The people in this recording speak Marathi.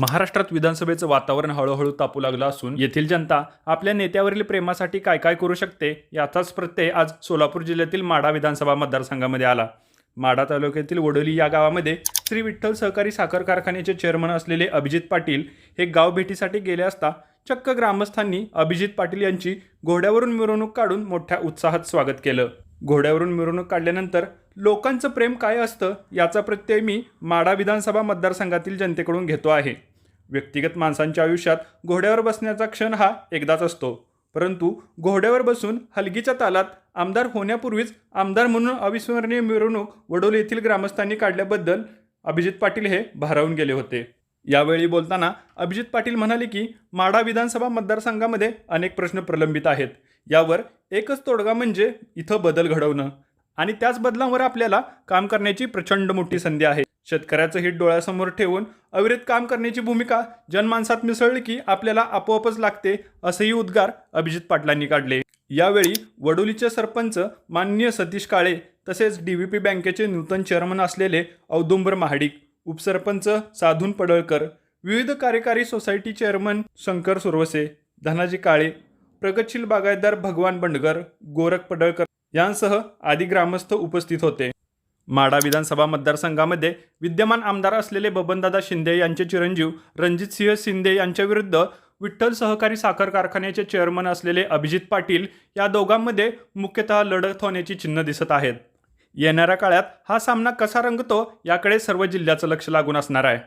महाराष्ट्रात विधानसभेचं वातावरण हळूहळू तापू लागलं असून येथील जनता आपल्या नेत्यावरील प्रेमासाठी काय काय करू शकते याचाच प्रत्यय आज सोलापूर जिल्ह्यातील माढा विधानसभा मतदारसंघामध्ये आला. माढा तालुक्यातील वडोली या गावामध्ये श्री विठ्ठल सहकारी साखर कारखान्याचे चेअरमन असलेले अभिजित पाटील हे गाव भेटीसाठी गेले असता चक्क ग्रामस्थांनी अभिजित पाटील यांची घोड्यावरून मिरवणूक काढून मोठ्या उत्साहात स्वागत केलं. घोड्यावरून मिरवणूक काढल्यानंतर लोकांचं प्रेम काय असतं याचा प्रत्यय मी माढा विधानसभा मतदारसंघातील जनतेकडून घेतो आहे. व्यक्तिगत माणसांच्या आयुष्यात घोड्यावर बसण्याचा क्षण हा एकदाच असतो. परंतु घोड्यावर बसून हलगीच्या तालात आमदार होण्यापूर्वीच आमदार म्हणून अविस्मरणीय मिरवणूक वडोली येथील ग्रामस्थांनी काढल्याबद्दल अभिजित पाटील हे भारावून गेले होते. यावेळी बोलताना अभिजित पाटील म्हणाले की माढा विधानसभा मतदारसंघामध्ये अनेक प्रश्न प्रलंबित आहेत. यावर एकच तोडगा म्हणजे इथं बदल घडवणं. आणि त्याच बदलांवर आपल्याला काम करण्याची प्रचंड मोठी संधी आहे. शेतकऱ्याचं हित डोळ्यासमोर ठेवून अविरत काम करण्याची भूमिका जनमानसात मिसळली की आपल्याला आपोआपच लागते असेही उद्गार अभिजित पाटलांनी काढले. यावेळी वडोलीचे सरपंच माननीय सतीश काळे तसेच डी व्ही पी बँकेचे नूतन चेअरमन असलेले औदुंबर महाडिक उपसरपंच साधून पडळकर विविध कार्यकारी सोसायटी चेअरमन शंकर सुरवसे धनाजी काळे प्रगतशील बागायतदार भगवान बंडगर गोरख पडळकर यांसह आदी ग्रामस्थ उपस्थित होते. माढा विधानसभा मतदारसंघामध्ये विद्यमान आमदार असलेले बबनदादा शिंदे यांचे चिरंजीव रणजितसिंह शिंदे यांच्याविरुद्ध विठ्ठल सहकारी साखर कारखान्याचे चेअरमन असलेले अभिजित पाटील या दोघांमध्ये मुख्यतः लढत होण्याची चिन्ह दिसत आहेत. येणाऱ्या काळात हा सामना कसा रंगतो याकडे सर्व जिल्ह्याचं लक्ष लागून असणार आहे.